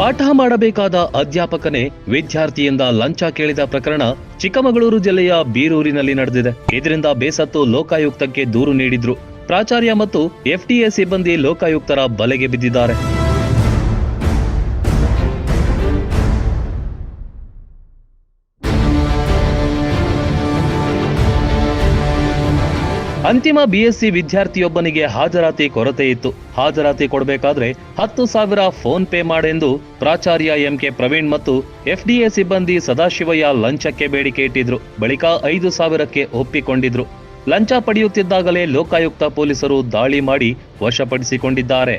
ಪಾಠ ಮಾಡಬೇಕಾದ ಅಧ್ಯಾಪಕನೇ ವಿದ್ಯಾರ್ಥಿಯಿಂದ ಲಂಚ ಕೇಳಿದ ಪ್ರಕರಣ ಚಿಕ್ಕಮಗಳೂರು ಜಿಲ್ಲೆಯ ಬೀರೂರಿನಲ್ಲಿ ನಡೆದಿದೆ. ಇದರಿಂದ ಬೇಸತ್ತು ಲೋಕಾಯುಕ್ತಕ್ಕೆ ದೂರು ನೀಡಿದ್ರು. ಪ್ರಾಚಾರ್ಯ ಮತ್ತು ಎಫ್ಟಿಎ ಸಿಬ್ಬಂದಿ ಲೋಕಾಯುಕ್ತರ ಬಲೆಗೆ ಬಿದ್ದಿದ್ದಾರೆ. ಅಂತಿಮ ಬಿಎಸ್ಸಿ ವಿದ್ಯಾರ್ಥಿಯೊಬ್ಬನಿಗೆ ಹಾಜರಾತಿ ಕೊರತೆ ಇತ್ತು. ಹಾಜರಾತಿ ಕೊಡಬೇಕಾದ್ರೆ ಹತ್ತು ಸಾವಿರ ಫೋನ್ ಪೇ ಮಾಡೆಂದು ಪ್ರಾಚಾರ್ಯ ಎಂಕೆ ಪ್ರವೀಣ್ ಮತ್ತು ಎಫ್ಡಿಎ ಸಿಬ್ಬಂದಿ ಸದಾಶಿವಯ್ಯ ಲಂಚಕ್ಕೆ ಬೇಡಿಕೆ ಇಟ್ಟಿದ್ರು. ಬಳಿಕ ಐದು ಸಾವಿರಕ್ಕೆ ಒಪ್ಪಿಕೊಂಡಿದ್ರು. ಲಂಚ ಪಡೆಯುತ್ತಿದ್ದಾಗಲೇ ಲೋಕಾಯುಕ್ತ ಪೊಲೀಸರು ದಾಳಿ ಮಾಡಿ ವಶಪಡಿಸಿಕೊಂಡಿದ್ದಾರೆ.